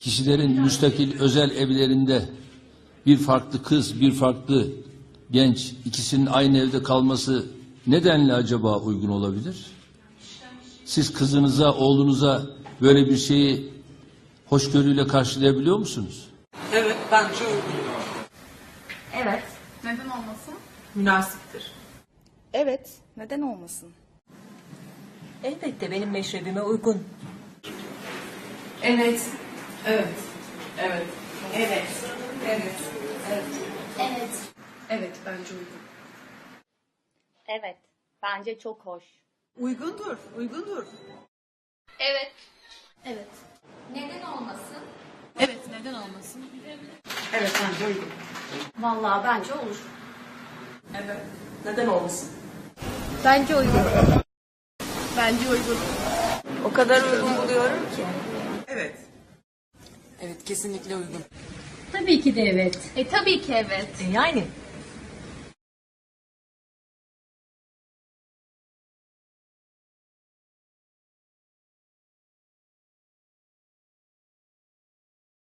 kişilerin müstakil özel evlerinde bir farklı kız, bir farklı genç ikisinin aynı evde kalması nedenle acaba uygun olabilir? Siz kızınıza, oğlunuza böyle bir şeyi hoşgörüyle karşılayabiliyor musunuz? Evet bence uygun. Evet. Neden olmasın? Münasiptir. Evet, neden olmasın? Elbette benim meşrebime uygun. Evet. Evet. Evet. Evet. Evet. Evet. Evet bence uygun. Evet, bence çok hoş. Uygundur, uygundur. Evet. Evet. Neden olmasın? Evet neden olmasın? Evet bence uygun. Vallahi bence olur. Evet. Neden olmasın? Bence uygun. Bence uygun. O kadar uygun buluyorum ki. Evet. Evet kesinlikle uygun. Tabii ki de evet. E tabii ki evet. E yani